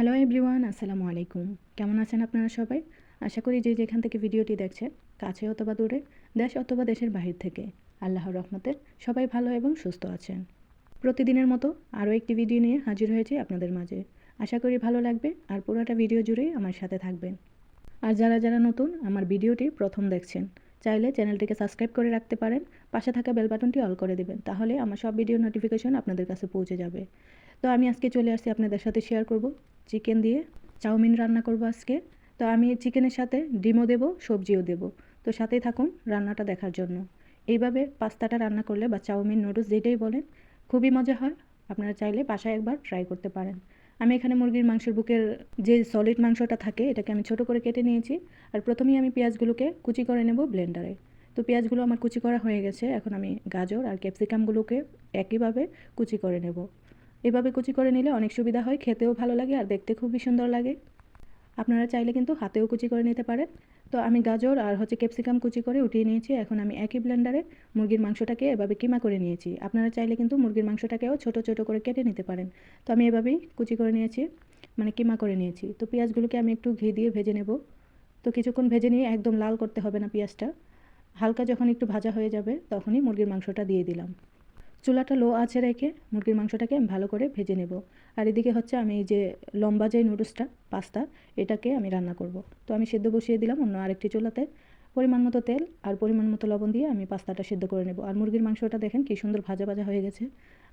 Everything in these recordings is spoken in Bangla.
হ্যালো এভরিওয়ান আসসালামু আলাইকুম। কেমন আছেন আপনারা সবাই? আশা করি যে যেখান থেকে ভিডিওটি দেখছেন, কাছে অথবা দূরে, দেশ অথবা দেশের বাহির থেকে, আল্লাহর রহমতে সবাই ভালো এবং সুস্থ আছেন। প্রতিদিনের মতো আরও একটি ভিডিও নিয়ে হাজির হয়েছি আপনাদের মাঝে। আশা করি ভালো লাগবে আর পুরোটা ভিডিও জুড়েই আমার সাথে থাকবেন। আর যারা যারা নতুন আমার ভিডিওটি প্রথম দেখছেন, চাইলে চ্যানেলটিকে সাবস্ক্রাইব করে রাখতে পারেন, পাশে থাকা বেল বাটনটি অল করে দেবেন, তাহলে আমার সব ভিডিও নোটিফিকেশন আপনাদের কাছে পৌঁছে যাবে। তো আমি আজকে চলে আসছি আপনাদের সাথে শেয়ার করব চিকেন দিয়ে চাউমিন রান্না করব আজকে। তো আমি চিকেনের সাথে ডিমও দেবো, সবজিও দেবো। তো সাথেই থাকুন রান্নাটা দেখার জন্য। এইভাবে পাস্তাটা রান্না করলে বা চাউমিন নুডলস যেটাই বলেন, খুবই মজা হয়। আপনারা চাইলে বাসায় একবার ট্রাই করতে পারেন। আমি এখানে মুরগির মাংসের বুকের যে সলিড মাংসটা থাকে, এটাকে আমি ছোট করে কেটে নিয়েছি। আর প্রথমেই আমি পেঁয়াজগুলোকে কুচি করে নেব ব্লেন্ডারে তো পেঁয়াজগুলো আমার কুচি করা হয়ে গেছে, এখন আমি গাজর আর ক্যাপসিকামগুলোকে একইভাবে কুচি করে নেব। এভাবে কুচি করে নিলে অনেক সুবিধা হয়, খেতেও ভালো লাগে আর দেখতে খুবই সুন্দর লাগে। আপনারা চাইলে কিন্তু হাতেও কুচি করে নিতে পারেন। তো আমি গাজর আর হচ্ছে ক্যাপসিকাম কুচি করে উঠিয়ে নিয়েছি, এখন আমি একই ব্লেন্ডারে মুরগির মাংসটাকে এভাবে কিমা করে নিয়েছি। আপনারা চাইলে কিন্তু মুরগির মাংসটাকেও ছোট ছোট করে কেটে নিতে পারেন। তো আমি এভাবেই কুচি করে নিয়েছি মানে কিমা করে নিয়েছি। তো পেঁয়াজগুলোকে আমি একটু ঘি দিয়ে ভেজে নেব। তো কিছুক্ষণ ভেজে নিয়ে একদম লাল করতে হবে না পেঁয়াজটা। হালকা যখন একটু ভাজা হয়ে যাবে, তখনই মুরগির মাংসটা দিয়ে দিলাম। চুলাটা লো আছে রেখে মুরগির মাংসটাকে আমি ভালো করে ভেজে নেব। আর এদিকে হচ্ছে আমি যে লম্বা যে নুডলসটা পাস্তা এটাকে আমি রান্না করব। তো আমি সেদ্ধ বসিয়ে দিলাম অন্য আরেকটি চুলাতে। পরিমাণ মতো তেল আর পরিমাণ মতো লবণ দিয়ে আমি পাস্তাটা সেদ্ধ করে নেব। আর মুরগির মাংসটা দেখেন কী সুন্দর ভাজা ভাজা হয়ে গেছে।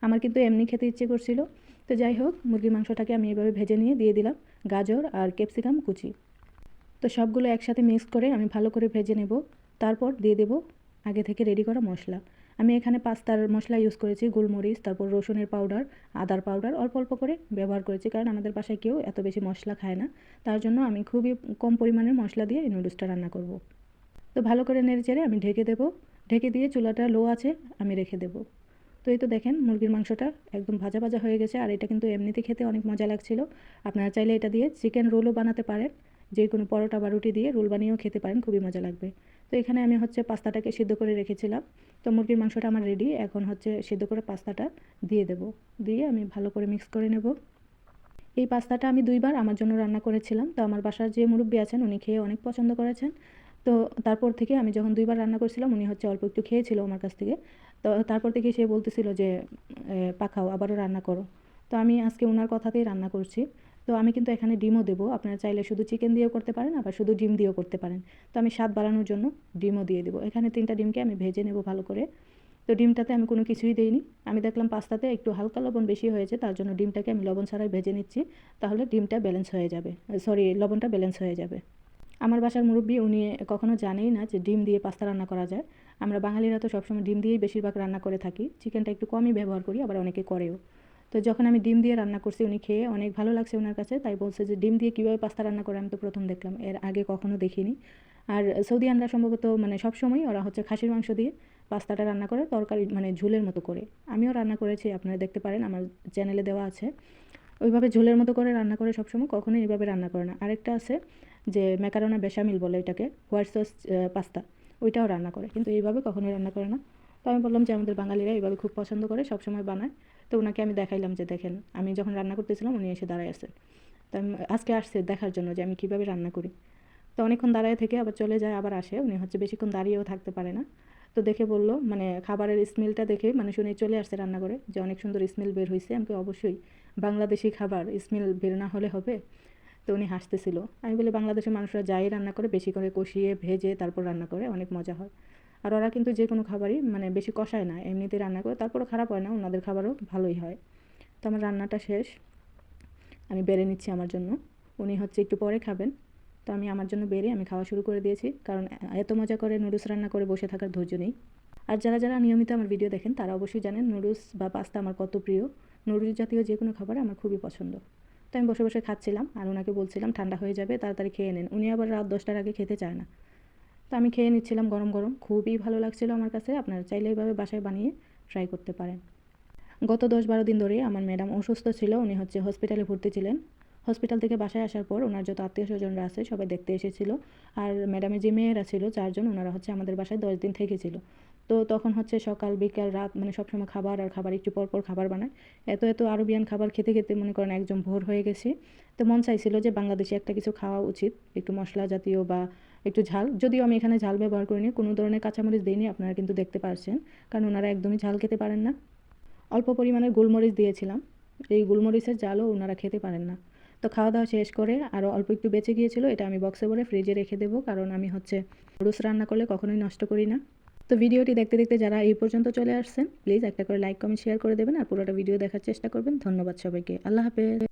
আমার কিন্তু এমনি খেতে ইচ্ছে করছিল। তো যাই হোক, মুরগির মাংসটাকে আমি এভাবে ভেজে নিয়ে দিয়ে দিলাম গাজর আর ক্যাপসিকাম কুচি। তো সবগুলো একসাথে মিক্স করে আমি ভালো করে ভেজে নেব। তারপর দিয়ে দেব আগে থেকে রেডি করা মশলা। আমি এখানে পাস্তার মশলা ইউজ করেছি, গোলমরিচ, তারপর রসুনের পাউডার আদার পাউডার অল্প অল্প করে ব্যবহার করেছি কারণ আমাদের বাসায় কেউ এত বেশি মশলা খায় না। তার জন্য আমি খুবই কম পরিমাণের মশলা দিয়ে এই নুডলসটা রান্না করব। তো ভালো করে নেড়ে চেড়ে আমি ঢেকে দেবো। ঢেকে দিয়ে চুলাটা লো আছে, আমি রেখে দেবো। তো এই তো দেখেন মুরগির মাংসটা একদম ভাজা ভাজা হয়ে গেছে, আর এটা কিন্তু এমনিতে খেতে অনেক মজা লাগছিল। আপনারা চাইলে এটা দিয়ে চিকেন রোলও বানাতে পারেন। যে কোনো পরোটা বা রুটি দিয়ে রোল বানিয়েও খেতে পারেন, খুবই মজা লাগবে। তো এখানে আমি হচ্ছে পাস্তাটাকে সিদ্ধ করে রেখেছিলাম। তো মুরগির মাংসটা আমার রেডি এখন হচ্ছে সিদ্ধ করে পাস্তাটা দিয়ে দেব। দিয়ে আমি ভালো করে মিক্স করে নেব। এই পাস্তাটা আমি দুইবার আমার জন্য রান্না করেছিলাম। তো আমার বাসার যে মুরব্বী আছেন, উনি খেয়ে অনেক পছন্দ করেছেন। তো তারপর থেকে আমি যখন দুইবার রান্না করেছিলাম, উনি হচ্ছে অল্প একটু খেয়েছিল আমার কাছ থেকে। তো তারপর থেকে সে বলতেছিল যে পাখাও আবারও রান্না করো। তো আমি আজকে ওনার কথাতেই রান্না করছি। তো আমি কিন্তু এখানে ডিমও দেবো। আপনারা চাইলে শুধু চিকেন দিয়েও করতে পারেন, আবার শুধু ডিম দিয়েও করতে পারেন। তো আমি স্বাদ বাড়ানোর জন্য ডিমও দিয়ে দেবো। এখানে তিনটা ডিমকে আমি ভেজে নেব ভালো করে। তো ডিমটাতে আমি কোনো কিছুই দিইনি। আমি দেখলাম পাস্তাতে একটু হালকা লবণ বেশি হয়েছে, তার জন্য ডিমটাকে আমি লবণ ছাড়াই ভেজে নিচ্ছি। তাহলে ডিমটা ব্যালেন্স হয়ে যাবে। সরি লবণটা ব্যালেন্স হয়ে যাবে। আমার বাসার মুরব্বী, উনি কখনো জানেই না যে ডিম দিয়ে পাস্তা রান্না করা যায়। আমরা বাঙালিরা তো সবসময় ডিম দিয়েই বেশিরভাগ রান্না করে থাকি। চিকেনটা একটু কমই ব্যবহার করি, আবার অনেকে করেও। তো যখন আমি ডিম দিয়ে রান্না করছি, উনি খেয়ে অনেক ভালো লাগছে ওনার কাছে, তাই বলছে যে, ডিম দিয়ে কীভাবে পাস্তা রান্না করে? আমি তো প্রথম দেখলাম, এর আগে কখনো দেখিনি। আর সৌদি সৌদিয়ানরা সম্ভবত মানে সবসময় ওরা হচ্ছে খাসির মাংস দিয়ে পাস্তাটা রান্না করে, তরকারি মানে ঝুলের মতো করে। আমিও রান্না করেছি, আপনারা দেখতে পারেন, আমার চ্যানেলে দেওয়া আছে। ওইভাবে ঝোলের মতো করে রান্না করে সবসময় কখনোই এইভাবে রান্না করে না। আরেকটা আছে যে, ম্যাকারোনা বেসামিল বলে এটাকে, হোয়াইট সস পাস্তা, ওইটাও রান্না করে। কিন্তু এইভাবে কখনোই রান্না করে না। তো আমি বললাম যে, আমাদের বাঙালিরা এইভাবে খুব পছন্দ করে সবসময় বানায়। তো ওনাকে আমি দেখাইলাম যে দেখেন, আমি যখন রান্না করতেছিলাম উনি এসে দাঁড়ায় আছেন। তো আমি আজকে আসছে দেখার জন্য যে আমি কীভাবে রান্না করি। তো অনেকক্ষণ দাঁড়ায় থেকে আবার চলে যায়, আবার আসে। উনি হচ্ছে বেশিক্ষণ দাঁড়িয়েও থাকতে পারে না। তো দেখে বলল মানে খাবারের স্মেলটা দেখে মানে শুনে চলে আসছে রান্না করে যে অনেক সুন্দর স্মেল বের হয়েছে আমাকে অবশ্যই। বাংলাদেশি খাবার, স্মেল বের না হলে হবে? তো উনি হাসতেছিল। আমি বলি, বাংলাদেশের মানুষরা যাই রান্না করে, বেশি করে কষিয়ে, ভেজে তারপর রান্না করে, অনেক মজা হয়। আর ওরা কিন্তু যে কোনো খাবারই মানে বেশি কষায় না, এমনিতেই রান্না করে, তারপরও খারাপ হয় না, ওনাদের খাবারও ভালোই হয়। তো আমার রান্নাটা শেষ। আমি বেড়ে নিচ্ছি আমার জন্য। উনি হচ্ছে একটু পরে খাবেন। তো আমি আমার জন্য বেড়ে আমি খাওয়া শুরু করে দিয়েছি, কারণ এত মজা করে নুডলস রান্না করে বসে থাকার ধৈর্য নেই। আর যারা যারা নিয়মিত আমার ভিডিও দেখেন, তারা অবশ্যই জানেন নুডলস বা পাস্তা আমার কত প্রিয়। নুডলস জাতীয় যে কোনো খাবার আমার খুবই পছন্দ। তো আমি বসে বসে খাচ্ছিলাম আর ওনাকে বলছিলাম, ঠান্ডা হয়ে যাবে, তাড়াতাড়ি খেয়ে নেন। উনি আবার রাত দশটার আগে খেতে চায় না। তো আমি খেয়ে নিচ্ছিলাম গরম গরম। খুবই ভালো লাগছিল আমার কাছে। আপনারা চাইলে এইভাবে বাসায় বানিয়ে ট্রাই করতে পারেন। গত দশ বারো দিন ধরে আমার ম্যাডাম অসুস্থ ছিল, উনি হচ্ছে হসপিটালে ভর্তি ছিলেন। হসপিটাল থেকে বাসায় আসার পর ওনার যত আত্মীয় স্বজনরা আছে সবাই দেখতে এসেছিল। আর ম্যাডামের যে মেয়েরা ছিল, চারজন, ওনারা হচ্ছে আমাদের বাসায় দশ দিন থেকেছিল। তো তখন হচ্ছে সকাল, বিকাল, রাত মানে সবসময় খাবার আর খাবার, একটু পর পর খাবার বানায়। এত এত আরবিয়ান খাবার খেতে খেতে মনে করেন একদম ভোর হয়ে গেছি। তো মন চাইছিল যে বাংলাদেশে একটা কিছু খাওয়া উচিত, একটু মশলা জাতীয় বা একটু ঝাল। যদিও আমি এখানে ঝাল ব্যবহার করিনি, কোনো ধরনের কাঁচামরিচ দিইনি, আপনারা কিন্তু দেখতে পারছেন, কারণ ওনারা একদমই ঝাল খেতে পারেন না। অল্প পরিমাণের গোলমরিচ দিয়েছিলাম, এই গোলমরিচের ঝালও ওনারা খেতে পারেন না। তো খাওয়া দাওয়া শেষ করে আরও অল্প একটু বেঁচে গিয়েছিল, এটা আমি বক্সে ভরে ফ্রিজে রেখে দেবো, কারণ আমি হচ্ছে রুস রান্না করলে কখনোই নষ্ট করি না। তো ভিডিওটি দেখতে দেখতে যারা এই পর্যন্ত চলে আসছেন, প্লিজ একটা করে লাইক, কমেন্ট, শেয়ার করে দেবেন আর পুরোটা ভিডিও দেখার চেষ্টা করবেন। ধন্যবাদ সবাইকে। আল্লাহ হাফেজ।